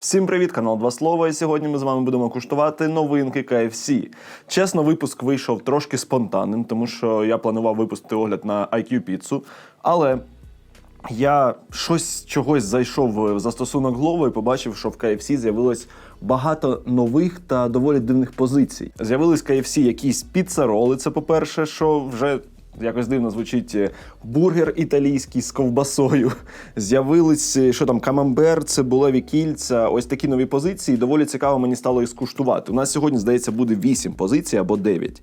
Всім привіт, канал Два Слова. І сьогодні ми з вами будемо куштувати новинки KFC. Чесно, випуск вийшов трошки спонтанним, тому що я планував випустити огляд на IQ піцу, але я щось чогось зайшов в застосунок Glovo і побачив, що в KFC з'явилось багато нових та доволі дивних позицій. З'явились KFC якісь піцероли. Це по-перше, що вже якось дивно звучить е, бургер італійський з ковбасою. З'явились е, що там камамбер, цибулеві кільця. Ось такі нові позиції. Доволі цікаво мені стало їх скуштувати. У нас сьогодні здається буде 8 позицій або 9.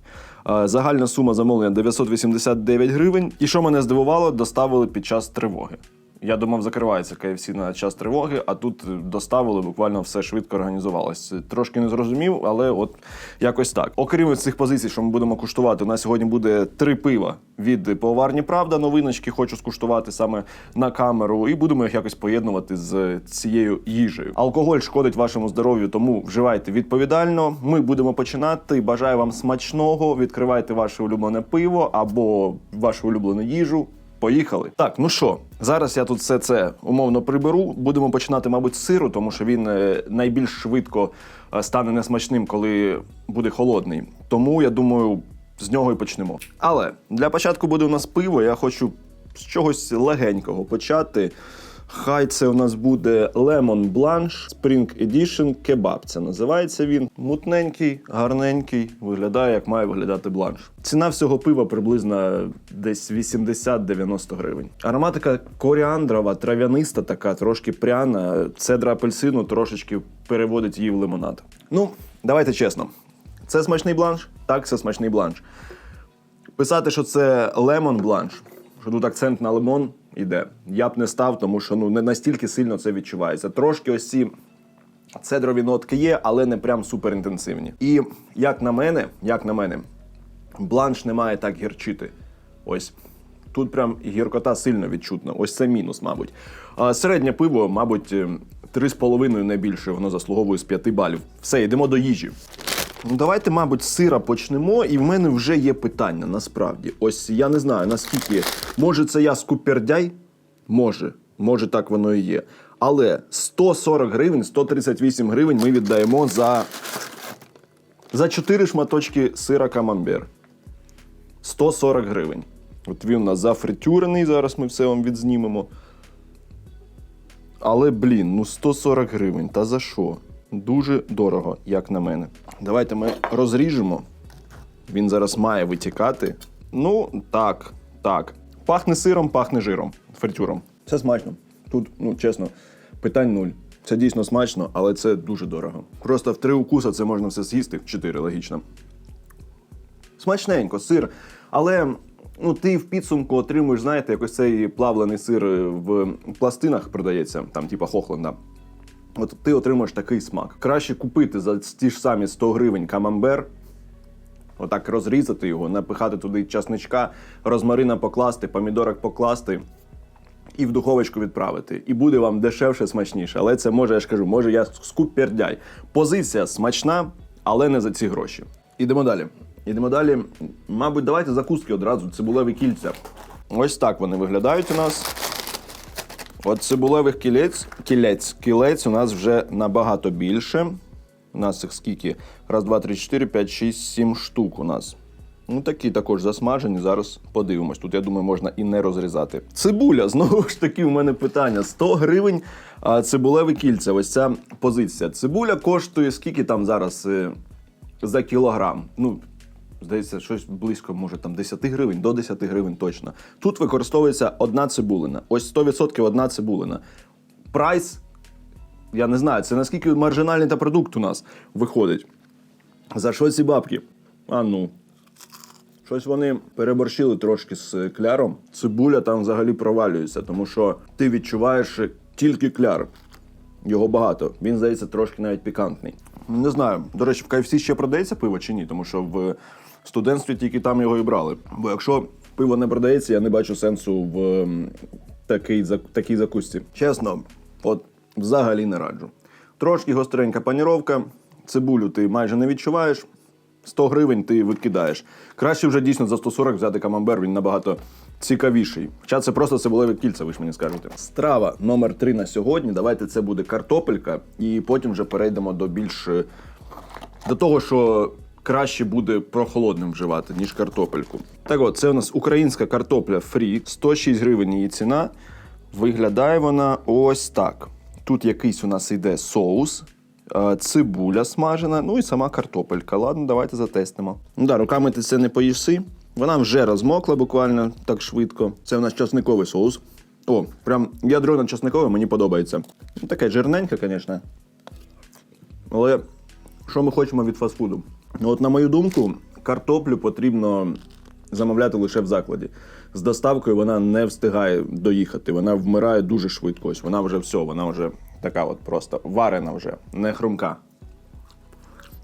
Е, Загальна сума замовлення 989 гривень. І що мене здивувало, доставили під час тривоги. Я думав, закривається KFC на час тривоги, а тут доставили буквально все швидко організувалось. Трошки не зрозумів, але от якось так. Окрім цих позицій, що ми будемо куштувати, у нас сьогодні буде три пива від поварні Правда. Новиночки хочу скуштувати саме на камеру, і будемо їх якось поєднувати з цією їжею. Алкоголь шкодить вашому здоров'ю, тому вживайте відповідально. Ми будемо починати. Бажаю вам смачного. Відкривайте ваше улюблене пиво або вашу улюблену їжу. Поїхали. Так, ну що, зараз я тут все це умовно приберу. Будемо починати, мабуть, з сиру, тому що він е, найбільш швидко е, стане несмачним, коли буде холодний. Тому я думаю, з нього і почнемо. Але для початку буде у нас пиво. Я хочу з чогось легенького почати. Хай це у нас буде Lemon Blanche Spring Edition Kebab. Це називається він. Мутненький, гарненький, виглядає, як має виглядати бланш. Ціна всього пива приблизно десь 80-90 гривень. Ароматика коріандрова, трав'яниста, така, трошки пряна. Цедра апельсину трошечки переводить її в лимонад. Ну, давайте чесно. Це смачний бланш? Так, це смачний бланш. Писати, що це лемон бланш, що тут акцент на лимон іде. Я б не став, тому що ну не настільки сильно це відчувається. Трошки ось ці цедрові нотки є, але не прям супер інтенсивні. І як на мене, як на мене, бланш не має так гірчити. Ось. Тут прям гіркота сильно відчутна. Ось це мінус, мабуть. А середнє пиво, мабуть, е, 3,5 не більше, воно заслуговує з 5 балів. Все, йдемо до їжі. Ну, давайте, мабуть, з сира почнемо, і в мене вже є питання насправді. Ось я не знаю наскільки. Може, це я скупердяй? Може, може, так воно і є. Але 140 гривень, 138 гривень ми віддаємо за, за 4 шматочки сира камамбер. 140 гривень. От він у нас зафритюрений, зараз ми все вам відзнімемо. Але, блін, ну 140 гривень. Та за що? Дуже дорого, як на мене. Давайте ми розріжемо. Він зараз має витікати. Ну, так, так. Пахне сиром, пахне жиром, фритюром. Це смачно. Тут, ну, чесно, питань нуль. Це дійсно смачно, але це дуже дорого. Просто в три укуса це можна все з'їсти, чотири, логічно. Смачненько, сир. Але ну, ти в підсумку отримуєш, знаєте, якось цей плавлений сир в пластинах продається, там, типа Хохланда. От ти отримуєш такий смак. Краще купити за ті ж самі 100 гривень камамбер, отак розрізати його, напихати туди часничка, розмарина покласти, помідорок покласти і в духовочку відправити. І буде вам дешевше, смачніше. Але це може, я ж кажу, може я скупердяй. Позиція смачна, але не за ці гроші. Ідемо далі. Ідемо далі. Мабуть, давайте закуски одразу, цибулеві кільця. Ось так вони виглядають у нас. От цибулевих кілець, кілець, кілець у нас вже набагато більше. У нас їх скільки? Раз, два, три, чотири, п'ять, шість, сім штук у нас. Ну, такі також засмажені. Зараз подивимось. Тут, я думаю, можна і не розрізати. Цибуля, знову ж таки, у мене питання: 100 гривень цибулеве кільце. Ось ця позиція. Цибуля коштує скільки там зараз е, за кілограм? Ну, Здається, щось близько, може там 10 гривень, до 10 гривень точно. Тут використовується одна цибулина. Ось 100% одна цибулина. Прайс, я не знаю, це наскільки маржинальний та продукт у нас виходить. За що ці бабки? А ну. Щось вони переборщили трошки з кляром. Цибуля там взагалі провалюється, тому що ти відчуваєш тільки кляр. Його багато. Він, здається, трошки навіть пікантний. Не знаю. До речі, в KFC ще продається пиво чи ні, тому що в студентстві тільки там його і брали. Бо якщо пиво не продається, я не бачу сенсу в ем, такий, зак- такій закусці. Чесно, от взагалі не раджу. Трошки гостренька паніровка, цибулю ти майже не відчуваєш. 100 гривень ти викидаєш. Краще вже дійсно за 140 взяти камамбер, він набагато цікавіший. Хоча це просто цибулеве кільце, ви ж мені скажете. Страва номер 3 на сьогодні. Давайте це буде картопелька, і потім вже перейдемо до більш е, до того, що краще буде прохолодним вживати, ніж картопельку. Так от, це у нас українська картопля фрі, 106 гривень її ціна. Виглядає вона ось так. Тут якийсь у нас йде соус, е, цибуля смажена, ну і сама картопелька. Ладно, давайте затестимо. Ну да, руками ти це не поїси. Вона вже розмокла буквально так швидко. Це у нас часниковий соус. О, прям ядро на часникове мені подобається. Ну, таке жирненьке, звісно. Але що ми хочемо від фастфуду? Ну, от, на мою думку, картоплю потрібно замовляти лише в закладі. З доставкою вона не встигає доїхати. Вона вмирає дуже швидко. Вона вже все, вона вже така от просто варена вже, не хрумка.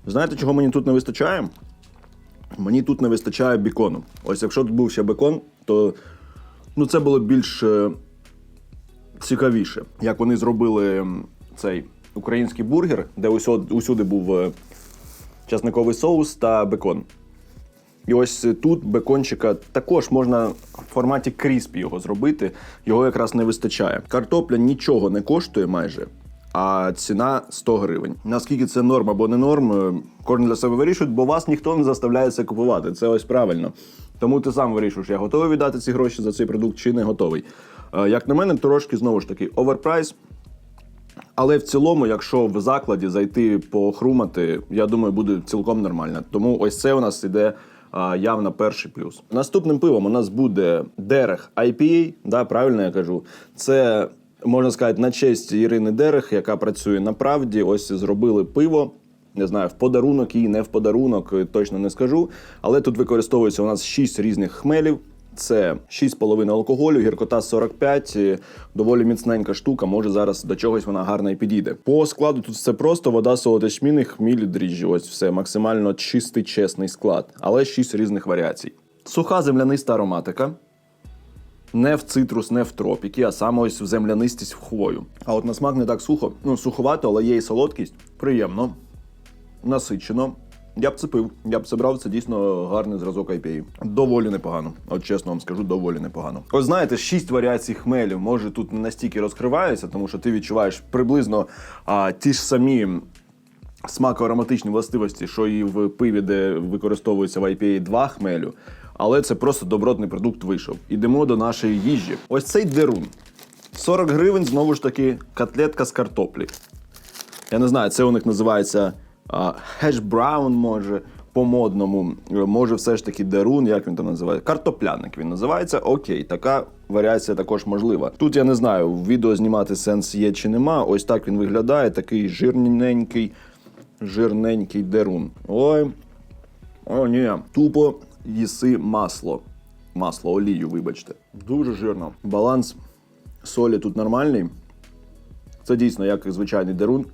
Знаєте, чого мені тут не вистачає? Мені тут не вистачає бікону. Ось якщо тут був ще бекон, то ну, це було більш е, цікавіше, як вони зробили цей український бургер, де усюди, усюди був е, часниковий соус та бекон. І ось тут бекончика також можна в форматі кріспі його зробити. Його якраз не вистачає. Картопля нічого не коштує майже, а ціна 100 гривень. Наскільки це норм або не норм, е, кожен для себе вирішує, бо вас ніхто не заставляє це купувати. Це ось правильно. Тому ти сам вирішуєш, я готовий віддати ці гроші за цей продукт чи не готовий. Е, Як на мене, трошки знову ж таки оверпрайс. Але в цілому, якщо в закладі зайти похрумати, я думаю, буде цілком нормально. Тому ось це у нас іде явно перший плюс. Наступним пивом у нас буде Дерех IPA, да, правильно я кажу. Це можна сказати на честь Ірини Дерех, яка працює на правді. Ось зробили пиво. Не знаю, в подарунок їй, не в подарунок, точно не скажу. Але тут використовується у нас 6 різних хмелів. Це 6,5 алкоголю, гіркота 45, е, доволі міцненька штука. Може зараз до чогось вона гарна і підійде. По складу тут все просто: вода, солод, ячмін, хміль, дріжджі. Ось все максимально чистий, чесний склад, але 6 різних варіацій. Суха земляниста ароматика. Не в цитрус, не в тропіки, а саме ось в землянистість в хвою. А от на смак не так сухо. Ну, суховато, але є і солодкість. Приємно, насичено. Я б це пив, я б це брав, це дійсно гарний зразок IPA. Доволі непогано. От чесно вам скажу, доволі непогано. Ось знаєте, шість варіацій хмелю може тут не настільки розкриваються, тому що ти відчуваєш приблизно а, ті ж самі смако-ароматичні властивості, що і в пиві, де використовується в IPA 2 хмелю. Але це просто добротний продукт вийшов. Ідемо до нашої їжі. Ось цей дерун. 40 гривень, знову ж таки, котлетка з картоплі. Я не знаю, це у них називається хеш браун, може, по-модному. Е, Може, все ж таки дерун, як він там називає? Картопляник він називається. Окей, така варіація також можлива. Тут я не знаю, в відео знімати сенс є чи нема. Ось так він виглядає, такий жирненький, жирненький дерун. Ой. О, ні, тупо їси масло. Масло, олію, вибачте. Дуже жирно. Баланс солі тут нормальний. Це дійсно як звичайний дерун,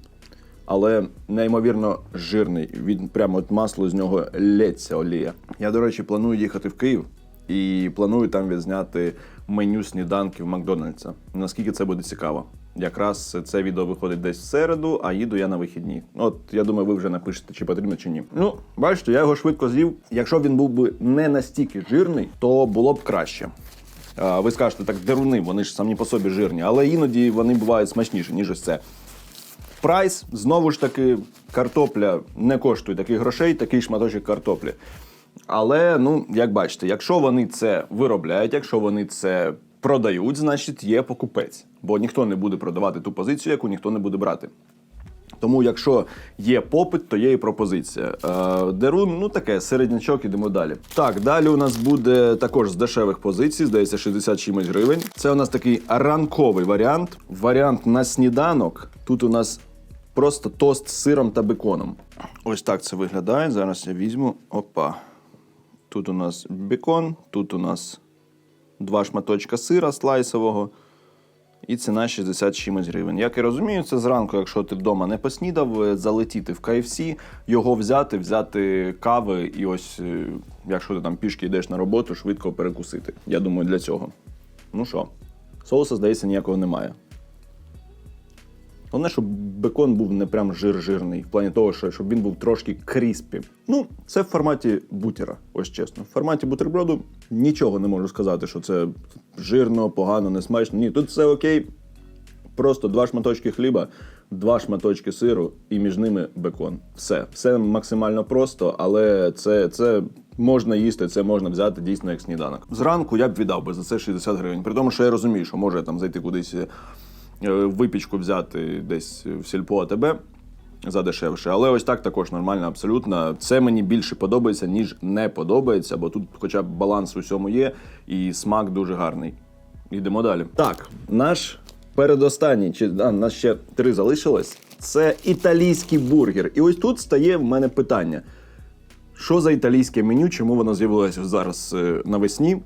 але неймовірно жирний. Він прямо от масло з нього лється олія. Я, до речі, планую їхати в Київ і планую там відзняти меню сніданків Макдональдса. Наскільки це буде цікаво. Якраз це відео виходить десь в середу, а їду я на вихідні. От я думаю, ви вже напишете, чи потрібно, чи ні. Ну, бачите, я його швидко з'їв. Якщо він був би не настільки жирний, то було б краще. Ви скажете, так деруни, вони ж самі по собі жирні, але іноді вони бувають смачніші, ніж ось це. Прайс, знову ж таки, картопля не коштує таких грошей, такий шматочок картоплі. Але, ну, як бачите, якщо вони це виробляють, якщо вони це продають, значить є покупець. Бо ніхто не буде продавати ту позицію, яку ніхто не буде брати. Тому, якщо є попит, то є і пропозиція. Е, Дерун, ну таке, середнячок, ідемо далі. Так, далі у нас буде також з дешевих позицій, здається, 60 чимось гривень. Це у нас такий ранковий варіант. Варіант на сніданок. Тут у нас просто тост з сиром та беконом. Ось так це виглядає. Зараз я візьму. Опа. Тут у нас бекон, тут у нас два шматочка сира слайсового. І ціна 60 чимось гривень. Як я розумію, це зранку, якщо ти вдома не поснідав, е, залетіти в KFC, його взяти, взяти кави, і ось, е, якщо ти там пішки йдеш на роботу, швидко перекусити. Я думаю, для цього. Ну що, соуса, здається, ніякого немає. Головне, щоб бекон був не прям жир-жирний, в плані того, що щоб він був трошки кріспі. Ну, це в форматі бутера, ось чесно. В форматі бутерброду нічого не можу сказати, що це жирно, погано, несмачно. Ні, тут все окей. Просто два шматочки хліба, два шматочки сиру і між ними бекон. Все. Все максимально просто, але це, це можна їсти, це можна взяти дійсно як сніданок. Зранку я б віддав би за це 60 гривень. При тому, що я розумію, що може там зайти кудись е, випічку взяти десь в сільпо АТБ за дешевше. Але ось так також нормально, абсолютно. Це мені більше подобається, ніж не подобається, бо тут хоча б баланс у всьому є, і смак дуже гарний. Йдемо далі. Так, наш передостанній, чи а, нас ще три залишилось. Це італійський бургер. І ось тут стає в мене питання: що за італійське меню, чому воно з'явилося зараз е, навесні?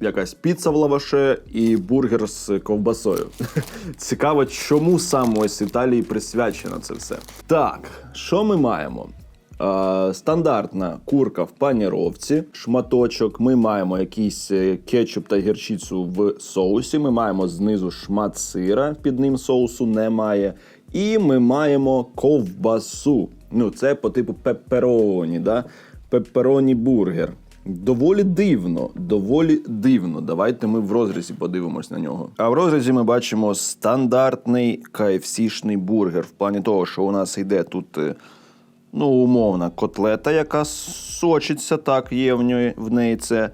Якась піца в лаваше і бургер з ковбасою. Цікаво, чому саме ось Італії присвячено це все. Так, що ми маємо? Е, стандартна курка в паніровці, шматочок. Ми маємо якийсь е, кетчуп та гірчицю в соусі. Ми маємо знизу шмат сира, під ним соусу немає. І ми маємо ковбасу. Ну, це по типу пеппероні, да? пеппероні бургер. Доволі дивно, доволі дивно. Давайте ми в розрізі подивимось на нього. А в розрізі ми бачимо стандартний KFC-шний бургер. В плані того, що у нас йде тут, е, ну, умовна котлета, яка сочиться, так, є в неї, в неї це.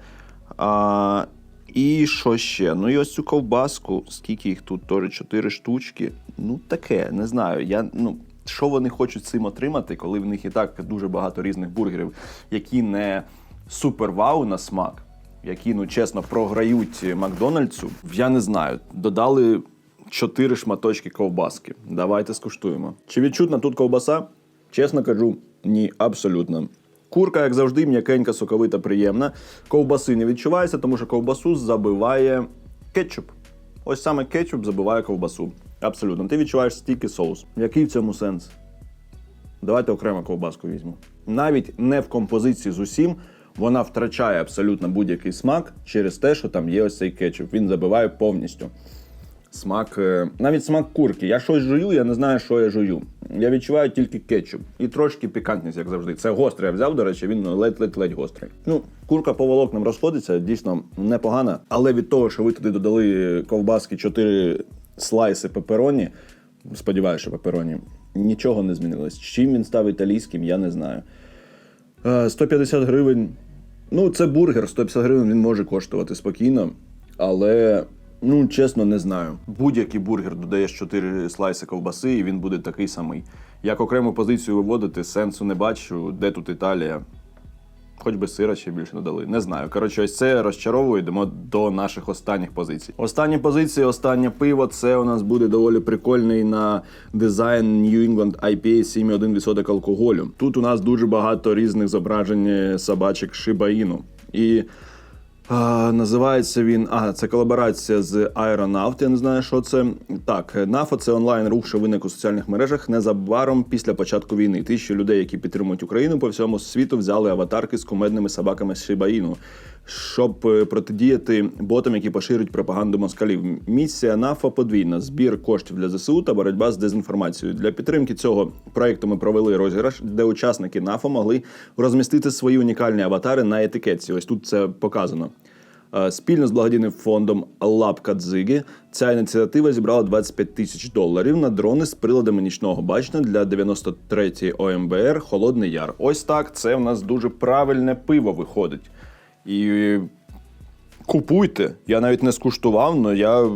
А, і що ще? Ну і ось цю ковбаску, скільки їх тут? Теж 4 штучки. Ну, таке, не знаю. Я, ну, що вони хочуть цим отримати, коли в них і так дуже багато різних бургерів, які не супер вау на смак, які, ну чесно, програють Макдональдсу. Я не знаю. Додали 4 шматочки ковбаски. Давайте скуштуємо. Чи відчутна тут ковбаса? Чесно кажу, ні, абсолютно. Курка, як завжди, м'якенька, соковита, приємна. Ковбаси не відчувається, тому що ковбасу забиває кетчуп. Ось саме кетчуп забиває ковбасу. Абсолютно. Ти відчуваєш стільки соус. Який в цьому сенс? Давайте окремо ковбаску візьму. Навіть не в композиції з усім вона втрачає абсолютно будь-який смак через те, що там є ось цей кетчуп. Він забиває повністю. Смак, е, навіть смак курки. Я щось жую, я не знаю, що я жую. Я відчуваю тільки кетчуп. І трошки пікантність, як завжди. Це гострий я взяв, до речі, він ледь-ледь-ледь гострий. Ну, курка по волокнам розходиться, дійсно непогана. Але від того, що ви туди додали ковбаски 4 слайси пепероні, сподіваюся, пепероні, нічого не змінилось. Чим він став італійським, я не знаю. Е, 150 гривень. Ну, це бургер, 150 гривень він може коштувати спокійно, але. Ну, чесно, не знаю. Будь-який бургер додаєш 4 слайси ковбаси, і він буде такий самий. Як окрему позицію виводити, сенсу не бачу. Де тут Італія? Хоч би сира ще більше надали. Не знаю. Коротше, ось це розчаровує. Йдемо до наших останніх позицій. Останні позиції, останнє пиво. Це у нас буде доволі прикольний на дизайн New England IPA 7,1% алкоголю. Тут у нас дуже багато різних зображень собачок Шибаїну. І називається він. А, це колаборація з Aeronaut, Я не знаю, що це. Так, НАФО це онлайн рух, що виник у соціальних мережах незабаром після початку війни. Тисячі людей, які підтримують Україну по всьому світу, взяли аватарки з кумедними собаками з Inu, щоб е, протидіяти ботам, які поширюють пропаганду москалів. Місія НАФО подвійна: збір коштів для ЗСУ та боротьба з дезінформацією. Для підтримки цього проекту ми провели розіграш, де учасники НАФО могли розмістити свої унікальні аватари на етикетці. Ось тут це показано. Е, Спільно з благодійним фондом Лапка Дзиги ця ініціатива зібрала 25 тисяч доларів на дрони з приладами нічного бачення для 93-ї ОМБР Холодний Яр. Ось так це в нас дуже правильне пиво виходить. І купуйте. Я навіть не скуштував, але я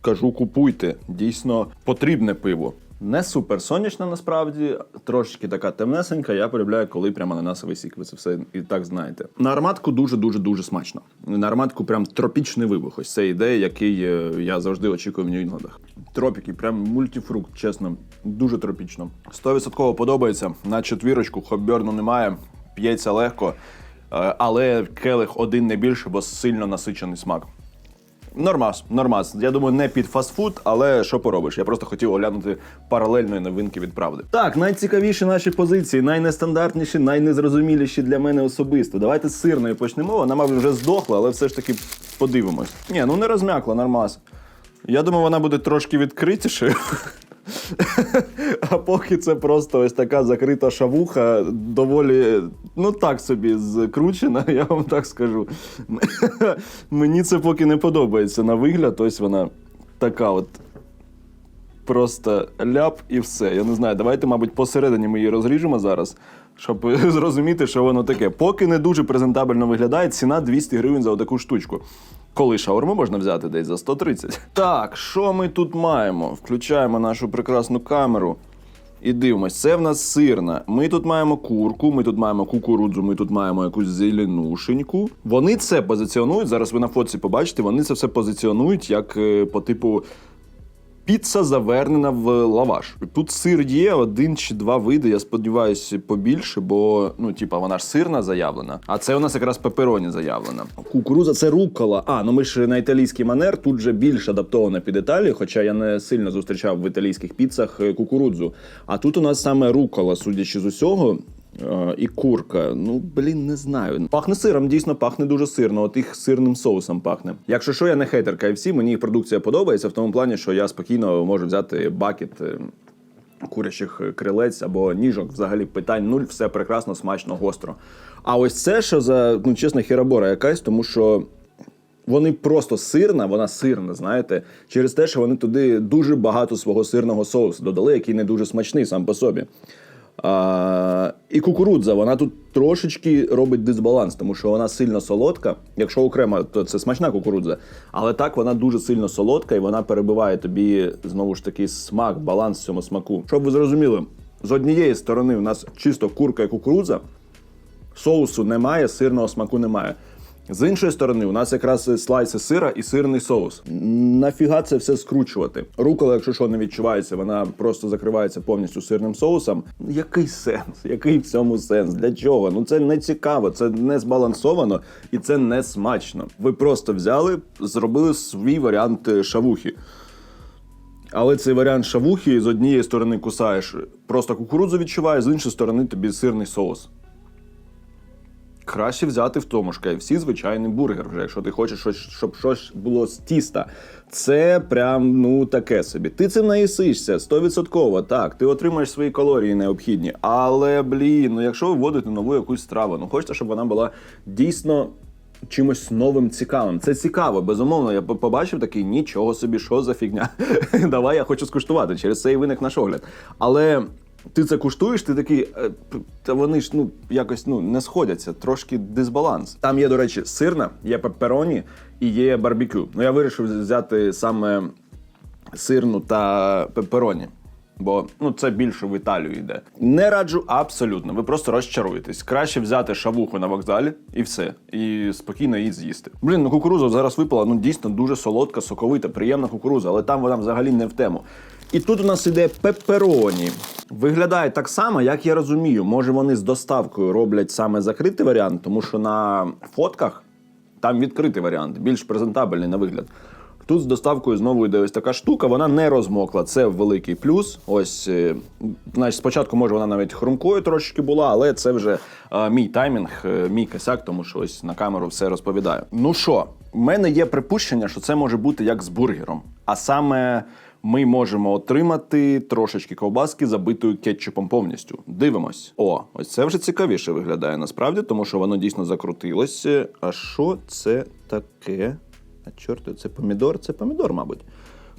кажу, купуйте. Дійсно потрібне пиво. Не супер сонячна, насправді, трошечки така темнесенька. Я полюбляю, коли прямо ананасовий сік. Ви це все і так знаєте. На ароматку дуже дуже дуже смачно. На ароматку прям тропічний вибух. Ось це ідея, який е, я завжди очікую в Нью-Інгландах. Тропіки, прям мультифрукт, чесно, дуже тропічно. 100% подобається. На четвірочку хобберну немає, п'ється легко, але келих один не більше, бо сильно насичений смак. Нормас, нормас. Я думаю, не під фастфуд, але що поробиш? Я просто хотів оглянути паралельної новинки від правди. Так, найцікавіші наші позиції, найнестандартніші, найнезрозуміліші для мене особисто. Давайте з сирної почнемо. Вона, мабуть, вже здохла, але все ж таки подивимось. Ні, ну не розм'якла, нормас. Я думаю, вона буде трошки відкритішою. А поки це просто ось така закрита шавуха, доволі, ну так собі, зкручена, я вам так скажу. Мені це поки не подобається на вигляд, ось вона така от. Просто ляп і все. Я не знаю, давайте, мабуть, посередині ми її розріжемо зараз, щоб зрозуміти, що воно таке. Поки не дуже презентабельно виглядає, ціна 200 гривень за отаку штучку. Коли шаурму можна взяти десь за 130. Так, що ми тут маємо? Включаємо нашу прекрасну камеру. І дивимось, це в нас сирна. Ми тут маємо курку, ми тут маємо кукурудзу, ми тут маємо якусь зеленушеньку. Вони це позиціонують. Зараз ви на фотці побачите, вони це все позиціонують як е, по типу Піца завернена в лаваш. Тут сир є один чи два види. Я сподіваюся, побільше, бо ну, типа, вона ж сирна заявлена. А це у нас якраз пепероні заявлена. Кукуруза це рукола. А ну ми ж на італійський манер тут же більш адаптовано під Італію, хоча я не сильно зустрічав в італійських піцах е, кукурудзу. А тут у нас саме рукола, судячи з усього. Е, І курка, ну блін, не знаю. Пахне сиром, дійсно пахне дуже сирно. От їх сирним соусом пахне. Якщо що, я не хейтер KFC, мені їх продукція подобається в тому плані, що я спокійно можу взяти бакет е, курячих крилець або ніжок. Взагалі питань нуль, все прекрасно, смачно, гостро. А ось це що за ну чесно, херабора якась, тому що. Вони просто сирна, вона сирна, знаєте, через те, що вони туди дуже багато свого сирного соусу додали, який не дуже смачний сам по собі. А, і кукурудза, вона тут трошечки робить дисбаланс, тому що вона сильно солодка. Якщо окремо, то це смачна кукурудза. Але так вона дуже сильно солодка і вона перебиває тобі знову ж таки смак, баланс в цьому смаку. Щоб ви зрозуміли, з однієї сторони у нас чисто курка і кукурудза, соусу немає, сирного смаку немає. З іншої сторони, у нас якраз слайси сира і сирний соус. Нафіга це все скручувати? Рукола, якщо що не відчувається, вона просто закривається повністю сирним соусом. Який сенс? Який в цьому сенс? Для чого? Ну це не цікаво, це не збалансовано і це не смачно. Ви просто взяли, зробили свій варіант е, шавухи. Але цей варіант шавухи з однієї сторони кусаєш просто кукурудзу відчуваєш, з іншої сторони тобі сирний соус. Краще взяти в тому ж KFC звичайний бургер, вже якщо ти хочеш, щось, щоб щось було з тіста. Це прям ну таке собі. Ти цим наїсишся, 100%, так, ти отримаєш свої калорії необхідні. Але блін, ну якщо ви вводите нову якусь страву, ну хочете, щоб вона була дійсно. Чимось новим цікавим. Це цікаво, безумовно. Я побачив такий нічого собі, що за фігня. Давай я хочу скуштувати. Через це і виник наш огляд. Але ти це куштуєш, ти такий, е, та вони ж ну якось ну не сходяться, трошки дисбаланс. Там є, до речі, сирна, є пеппероні і є барбекю. Ну я вирішив взяти саме сирну та пеппероні. Бо ну це більше в Італію йде. Не раджу абсолютно. Ви просто розчаруєтесь. Краще взяти шавуху на вокзалі і все. І спокійно її з'їсти. Блін, ну кукуруза зараз випала. Ну дійсно дуже солодка, соковита, приємна кукуруза, але там вона взагалі не в тему. І тут у нас іде пепероні. Виглядає так само, як я розумію. Може вони з доставкою роблять саме закритий варіант, тому що на фотках там відкритий варіант, більш презентабельний на вигляд. Тут з доставкою знову йде ось така штука, вона не розмокла. Це великий плюс. Ось, е, значить, спочатку, може, вона навіть хрумкою трошечки була, але це вже е, мій таймінг, е, мій косяк, тому що ось на камеру все розповідаю. Ну що, в мене є припущення, що це може бути як з бургером. А саме ми можемо отримати трошечки ковбаски, забитою кетчупом повністю. Дивимось. О, ось це вже цікавіше виглядає насправді, тому що воно дійсно закрутилось. А що це таке? А чорт, це помідор, це помідор, мабуть.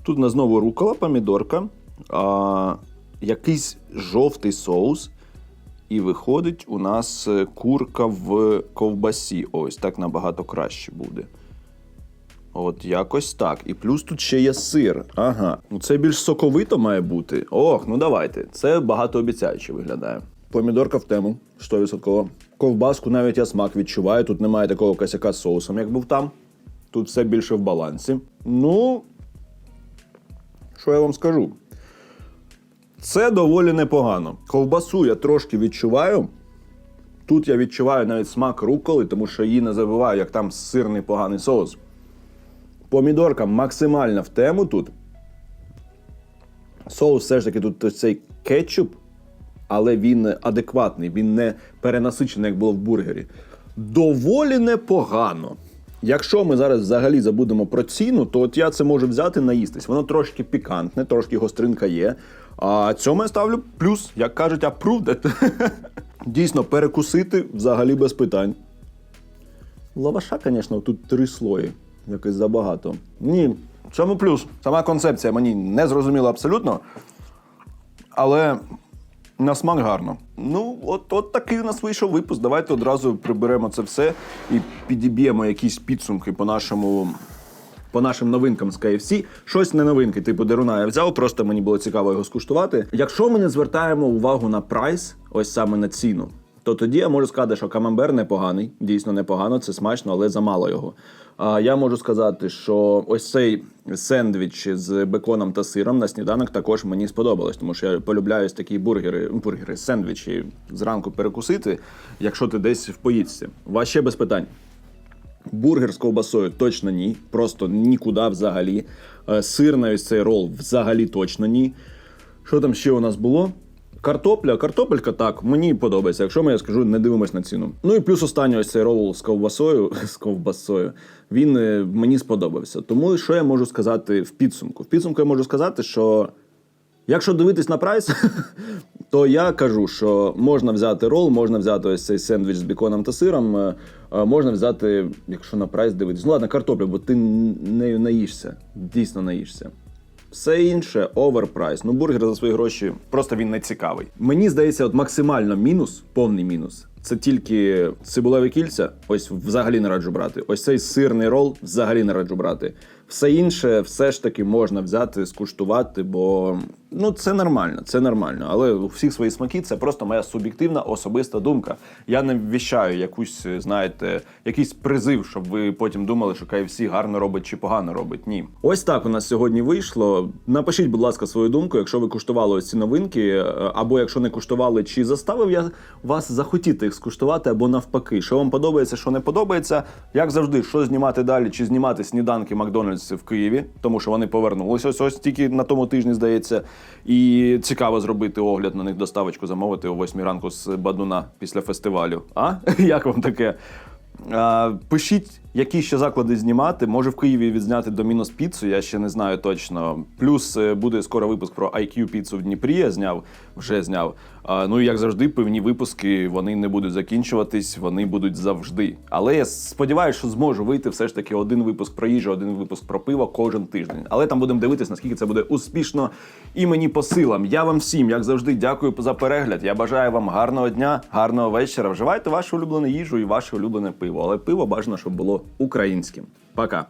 Тут у нас знову рукола, помідорка, а, якийсь жовтий соус. І виходить у нас е, курка в ковбасі. Ось так набагато краще буде. От якось так. І плюс тут ще є сир. Ага. Ну це більш соковито має бути. Ох, ну давайте. Це багатообіцяюче виглядає. Помідорка в тему, 100%. Ковбаску навіть я смак відчуваю. Тут немає такого косяка з соусом, як був там. Тут все більше в балансі. Ну, що я вам скажу? Це доволі непогано. Ковбасу я трошки відчуваю. Тут я відчуваю навіть смак руколи, тому що її не забуваю, як там сирний поганий соус. Помідорка максимально в тему тут. Соус все ж таки тут цей кетчуп, але він адекватний, він не перенасичений, як було в бургері. Доволі непогано. Якщо ми зараз взагалі забудемо про ціну, то от я це можу взяти наїстись. Воно трошки пікантне, трошки гостринка є. А цьому я ставлю плюс, як кажуть, approved. Дійсно, перекусити взагалі без питань. Лаваша, звісно, тут три слої. Якось забагато. Ні, цьому плюс. Сама концепція мені не зрозуміла абсолютно. Але на смак гарно. Ну, от, от такий у нас вийшов випуск. Давайте одразу приберемо це все і підіб'ємо якісь підсумки по нашому. По нашим новинкам з KFC. Щось не новинки, типу деруна я взяв, просто мені було цікаво його скуштувати. Якщо ми не звертаємо увагу на прайс, ось саме на ціну, то тоді я можу сказати, що камамбер непоганий, дійсно непогано, це смачно, але замало його. А я можу сказати, що ось цей сендвіч з беконом та сиром на сніданок також мені сподобалось, тому що я полюбляю такі бургери, бургери, сендвічі зранку перекусити, якщо ти десь в поїздці. Вас ще без питань. Бургер з ковбасою точно ні. Просто нікуди взагалі. Е, Сирний ось цей рол взагалі точно ні. Що там ще у нас було? Картопля, картопелька так, мені подобається. Якщо ми я скажу, не дивимось на ціну. Ну і плюс останній ось цей рол з ковбасою, з ковбасою, він е, мені сподобався. Тому що я можу сказати в підсумку? В підсумку я можу сказати, що Якщо дивитись на прайс, то я кажу, що можна взяти рол, можна взяти ось цей сендвіч з біконом та сиром, е, е, можна взяти, якщо на прайс дивитись, ну ладно, картоплю, бо ти нею наїшся, дійсно наїшся. Все інше оверпрайс. Ну, бургер за свої гроші просто він не цікавий. Мені здається, от максимально мінус, повний мінус. Це тільки цибулеві кільця, ось взагалі не раджу брати. Ось цей сирний рол взагалі не раджу брати. Все інше, все ж таки можна взяти, скуштувати, бо ну це нормально, це нормально. Але у всіх свої смаки це просто моя суб'єктивна особиста думка. Я не ввіщаю якусь, знаєте, якийсь призив, щоб ви потім думали, що KFC гарно робить чи погано робить. Ні. Ось так у нас сьогодні вийшло. Напишіть, будь ласка, свою думку, якщо ви куштували ось ці новинки, е, або якщо не куштували, чи заставив я вас захотіти їх скуштувати, або навпаки, що вам подобається, що не подобається. Як завжди, що знімати далі, чи знімати сніданки Макдональдс в Києві, тому що вони повернулися ось ось тільки на тому тижні, здається. І цікаво зробити огляд на них доставочку, замовити о 8 ранку з Бадуна після фестивалю. А? Як вам таке? А, пишіть, які ще заклади знімати. Може в Києві відзняти до мінус піцу, я ще не знаю точно. Плюс е, буде скоро випуск про IQ піцу в Дніпрі. Я зняв, вже зняв. Ну і як завжди, певні випуски вони не будуть закінчуватись, вони будуть завжди. Але я сподіваюся, що зможу вийти все ж таки один випуск про їжу, один випуск про пиво кожен тиждень. Але там будемо дивитись, наскільки це буде успішно і мені по силам. Я вам всім, як завжди, дякую за перегляд. Я бажаю вам гарного дня, гарного вечора. Вживайте вашу улюблену їжу і ваше улюблене пиво. Але пиво бажано, щоб було українським. Пока.